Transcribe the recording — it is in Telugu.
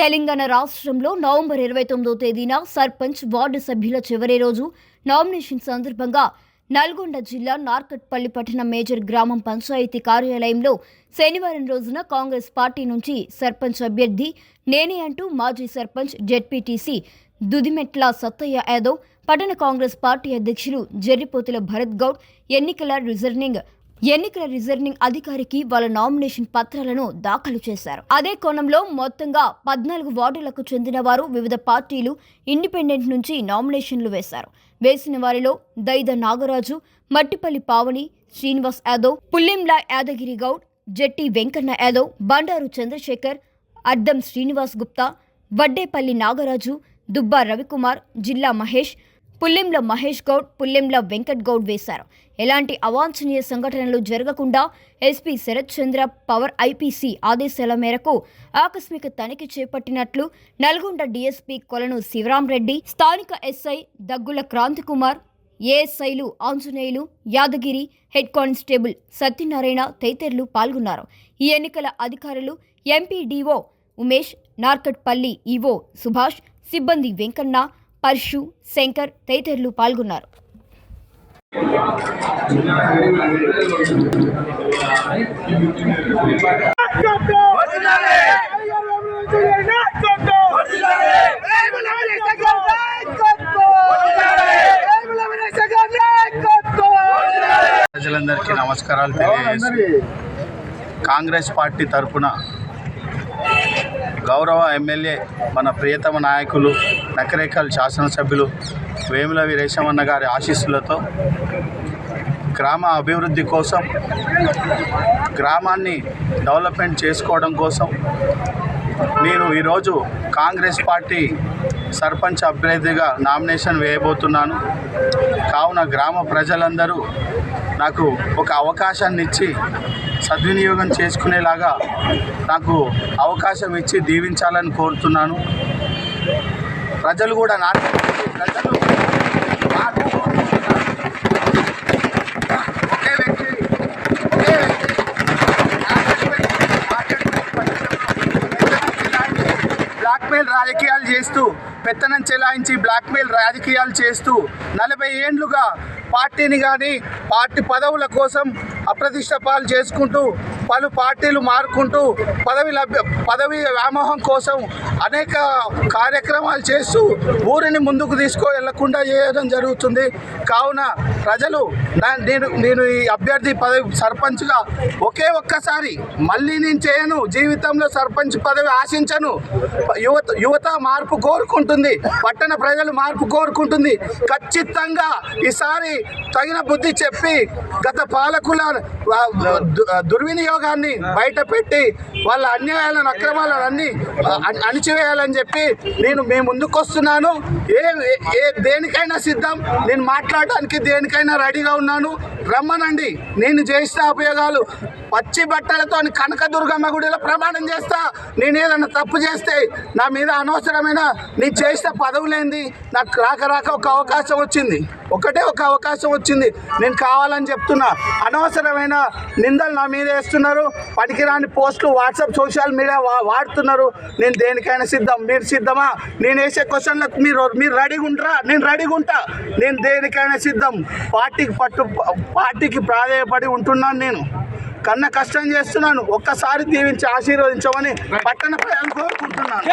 తెలంగాణ రాష్ట్రంలో నవంబర్ ఇరవై తొమ్మిదో తేదీన సర్పంచ్ వార్డు సభ్యుల చివరి రోజు నామినేషన్ సందర్భంగా నల్గొండ జిల్లా నార్కట్పల్లి పట్టణ మేజర్ గ్రామం పంచాయతీ కార్యాలయంలో శనివారం రోజున కాంగ్రెస్ పార్టీ నుంచి సర్పంచ్ అభ్యర్థి నేనే అంటూ మాజీ సర్పంచ్ జెడ్పీటీసీ దుదిమెట్ల సత్తయ్య యాదవ్ పట్టణ కాంగ్రెస్ పార్టీ అధ్యక్షులు జర్రిపోతుల భరత్ గౌడ్ ఎన్నికల రిజర్నింగ్ ఎన్నికల రిజర్నింగ్ అధికారికి వాళ్ళ నామినేషన్ పత్రాలను దాఖలు చేశారు. అదే కోణంలో మొత్తంగా పద్నాలుగు వార్డులకు చెందిన వారు వివిధ పార్టీలు ఇండిపెండెంట్ నుంచి నామినేషన్లు వేశారు. వేసిన వారిలో దైద నాగరాజు మట్టిపల్లి పావని శ్రీనివాస్ యాదవ్ పుల్లింల యాదగిరి గౌడ్ జట్టి వెంకన్న యాదవ్ బండారు చంద్రశేఖర్ అద్దం శ్రీనివాస్ గుప్తా వడ్డేపల్లి నాగరాజు దుబ్బా రవికుమార్ జిల్లా మహేష్ పుల్లెంల మహేష్ గౌడ్ పుల్లెంల వెంకట్ గౌడ్ వేశారు. ఎలాంటి అవాంఛనీయ సంఘటనలు జరగకుండా ఎస్పీ శరత్ చంద్ర పవర్ ఐపీసీ ఆదేశాల మేరకు ఆకస్మిక తనిఖీ చేపట్టినట్లు నల్గొండ డీఎస్పీ కొలను శివరాంరెడ్డి స్థానిక ఎస్ఐ దగ్గుల క్రాంతికుమార్ ఏఎస్ఐలు ఆంజనేయులు యాదగిరి హెడ్ కానిస్టేబుల్ సత్యనారాయణ తదితరులు పాల్గొన్నారు. ఈ ఎన్నికల అధికారులు ఎంపీడీఓ ఉమేష్ నార్కట్పల్లి ఈవో సుభాష్ సిబ్బంది వెంకన్న పర్షు శంకర్ తదితరులు పాల్గొన్నారు. ప్రజలందరికీ నమస్కారాలు తెలియజేసి కాంగ్రెస్ పార్టీ తరఫున గౌరవ ఎమ్మెల్యే మన ప్రియతమ నాయకులు నకరేకల్ శాసనసభ్యులు వేముల వీరేశమన్న గారి ఆశీస్సులతో గ్రామ అభివృద్ధి కోసం గ్రామాన్ని డెవలప్మెంట్ చేసుకోవడం కోసం నేను ఈరోజు కాంగ్రెస్ పార్టీ సర్పంచ్ అభ్యర్థిగా నామినేషన్ వేయబోతున్నాను. కావున గ్రామ ప్రజలందరూ నాకు ఒక అవకాశాన్ని ఇచ్చి సద్వినియోగం చేసుకునేలాగా నాకు అవకాశం ఇచ్చి దీవించాలని కోరుతున్నాను. ప్రజలు కూడా నాకు ప్రజలు నాకు ఒకే వ్యక్తి ఒకే వ్యక్తి. బ్లాక్మెయిల్ రాజకీయాలు చేస్తూ పెత్తనం చెలాయించి బ్లాక్మెయిల్ రాజకీయాలు చేస్తూ నలభై ఏండ్లుగా పార్టీని కానీ పార్టీ పదవుల కోసం అప్రతిష్ట పాలు చేసుకుంటూ పలు పార్టీలు మారుకుంటూ పదవి లభ్య పదవి వ్యామోహం కోసం అనేక కార్యక్రమాలు చేస్తూ ఊరిని ముందుకు తీసుకో వెళ్ళకుండా చేయడం జరుగుతుంది. కావున ప్రజలు నేను నేను ఈ అభ్యర్థి పదవి సర్పంచ్గా ఒకే ఒక్కసారి మళ్ళీ నేను చేయను. జీవితంలో సర్పంచ్ పదవి ఆశించను. యువత యువత మార్పు కోరుకుంటుంది. పట్టణ ప్రజలు మార్పు కోరుకుంటుంది. ఖచ్చితంగా ఈసారి తగిన బుద్ధి చెప్పి గత పాలకుల దుర్వినియోగాన్ని బయట పెట్టి వాళ్ళ అన్యాయాలను అక్రమాలను అన్ని అణిచివేయాలని చెప్పి నేను మేము ముందుకు వస్తున్నాను ఏ ఏ- దేనికైనా సిద్ధం. నేను మాట్లాడడానికి దేనికైనా రెడీగా ఉన్నాను. రమ్మనండి. నేను చేసిన ఉపయోగాలు పచ్చి బట్టలతో కనకదుర్గమ్మ గుడిలో ప్రమాణం చేస్తా. నేను ఏదైనా తప్పు చేస్తే నా మీద అనవసరమైన నేను చేసిన పదవులేంది? నాకు రాక రాక ఒక అవకాశం వచ్చింది. ఒకటే ఒక అవకాశం వచ్చింది. నేను కావాలని చెప్తున్నా. అనవసరమైన నిందలు నా మీద వేస్తున్నారు. పనికిరాని పోస్టులు వాట్సాప్ సోషల్ మీడియా వా- వాడుతున్నారు. నేను దేనికైనా సిద్ధం? మీరు సిద్ధమా? నేను వేసే క్వశ్చన్లకు మీరు మీరు రెడీగా ఉంటారా? నేను రెడీగా ఉంటా. నేను దేనికైనా సిద్ధం? పార్టీకి పట్టు పార్టీకి ప్రాధాయపడి ఉంటున్నాను నేను. కన్న కష్టం చేస్తున్నాను. ఒక్కసారి దీవించి ఆశీర్వదించమని పట్టణ ప్రజలు కోరుకుంటున్నాను.